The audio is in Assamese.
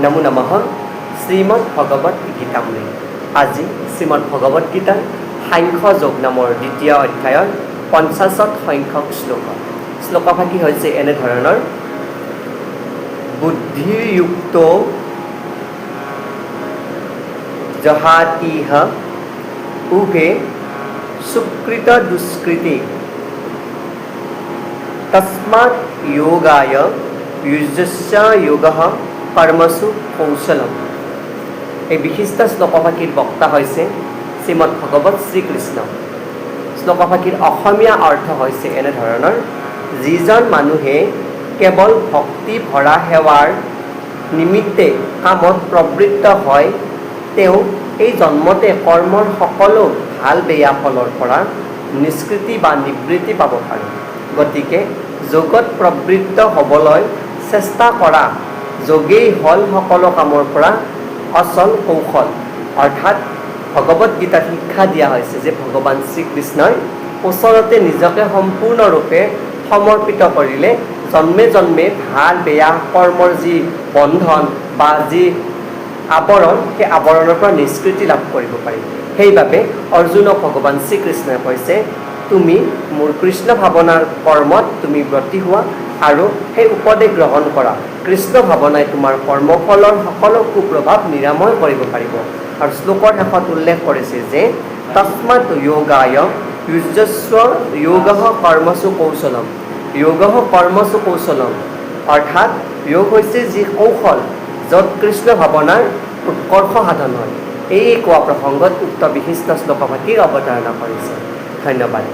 নমো নমঃ শ্ৰীমদ ভগৱত গীতামৃত আজি শ্ৰীমদ ভগৱত গীতাৰ সাংখ্য যোগ নামৰ দ্বিতীয় অধ্যায়ৰ পঞ্চাছত সংখ্যক শ্লোক। শ্লোকভাগী হৈছে এনেধৰণৰ বুদ্ধিযুক্ত জহাতিহ উভে সুকৃত দুষ্কৃতি। তস্মাৎ যোগায় যুজস্য যোগ কৰ্মসু কৌশলম। এই বিশিষ্ট শ্লোকভাষীৰ বক্তা হৈছে শ্ৰীমদ ভগৱত শ্ৰীকৃষ্ণ। শ্লোকভাষীৰ অসমীয়া অৰ্থ হৈছে এনেধৰণৰ যিজন মানুহে কেৱল ভক্তি ভৰা সেৱাৰ নিমিত্তে কামত প্ৰবৃত্ত হয় তেওঁ এই জন্মতে কৰ্মৰ সকলো ভাল বেয়া ফলৰ পৰা নিষ্কৃতি বা নিবৃত্তি পাব পাৰে। গতিকে যোগত প্ৰবৃত্ত হ'বলৈ চেষ্টা কৰা যোগেই হ'ল সকলো কামৰ পৰা অচল কৌশল। অৰ্থাৎ ভগৱত গীতাত শিক্ষা দিয়া হৈছে যে ভগৱান শ্ৰীকৃষ্ণই ওচৰতে নিজকে সম্পূৰ্ণৰূপে সমৰ্পিত কৰিলে জন্মে জন্মে ভাল বেয়া কৰ্মৰ যি বন্ধন বা যি আৱৰণ সেই আৱৰণৰ পৰা নিষ্কৃতি লাভ কৰিব পাৰি। সেইবাবে অৰ্জুনক ভগৱান শ্ৰীকৃষ্ণই কৈছে তুমি মোৰ কৃষ্ণ ভাৱনাৰ কৰ্মত তুমি ব্ৰতী হোৱা আৰু সেই উপদেশ গ্ৰহণ কৰা। কৃষ্ণ ভাৱনাই তোমাৰ কৰ্মফলৰ সকলো কুপ্ৰভাৱ নিৰাময় কৰিব পাৰিব। আৰু শ্লোকৰ শেষত উল্লেখ কৰিছে যে তস্মাৎ যোগায় যুজস্ব যোগ কৰ্মসু কৌশলম। যোগ কৰ্মসু কৌশলম। অৰ্থাৎ যোগ হৈছে যি কৌশল য'ত কৃষ্ণ ভাৱনাৰ উৎকৰ্ষ সাধন হয়। এই কোৱা প্ৰসংগত উক্ত বিশিষ্ট শ্লোকভাষীক অৱতাৰণা কৰিছে। ধন্যবাদ।